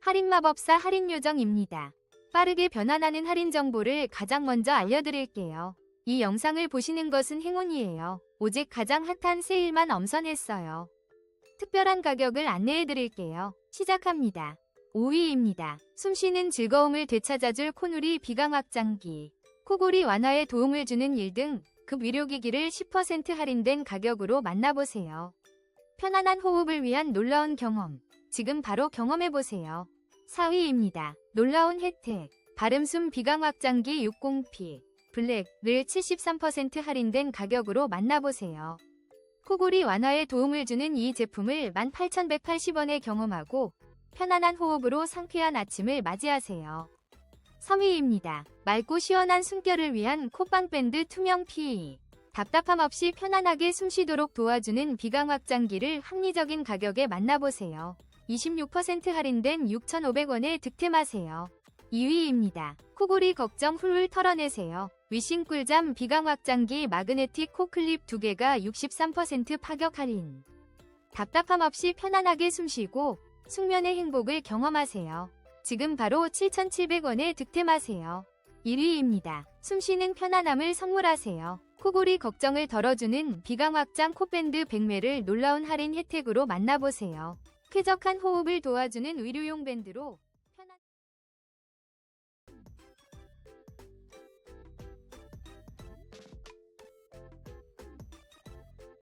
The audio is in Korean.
할인마법사 할인요정입니다. 빠르게 변환하는 할인 정보를 가장 먼저 알려드릴게요. 이 영상을 보시는 것은 행운이에요. 오직 가장 핫한 세일만 엄선했어요. 특별한 가격을 안내해드릴게요. 시작합니다. 5위입니다. 숨쉬는 즐거움을 되찾아줄 코누리 비강 확장기. 코골이 완화에 도움을 주는 1등 급 의료기기를 10% 할인된 가격으로 만나보세요. 편안한 호흡을 위한 놀라운 경험. 지금 바로 경험해보세요. 4위입니다. 놀라운 혜택. 발음숨 비강 확장기 60P. 블랙을 73% 할인된 가격으로 만나보세요. 코골이 완화에 도움을 주는 이 제품을 18,180원에 경험하고 편안한 호흡으로 상쾌한 아침을 맞이하세요. 3위입니다. 맑고 시원한 숨결을 위한 콧방밴드 투명 피. 답답함 없이 편안하게 숨쉬도록 도와주는 비강 확장기를 합리적인 가격에 만나보세요. 26% 할인된 6,500원에 득템하세요. 2위입니다. 코골이 걱정 훌훌 털어내세요. 위싱 꿀잠 비강 확장기 마그네틱 코클립 2개가 63% 파격 할인. 답답함 없이 편안하게 숨쉬고 숙면의 행복을 경험하세요. 지금 바로 7,700원에 득템하세요. 1위입니다. 숨쉬는 편안함을 선물하세요. 코골이 걱정을 덜어주는 비강 확장 코밴드 100매를 놀라운 할인 혜택으로 만나보세요. 쾌적한 호흡을 도와주는 의료용 밴드로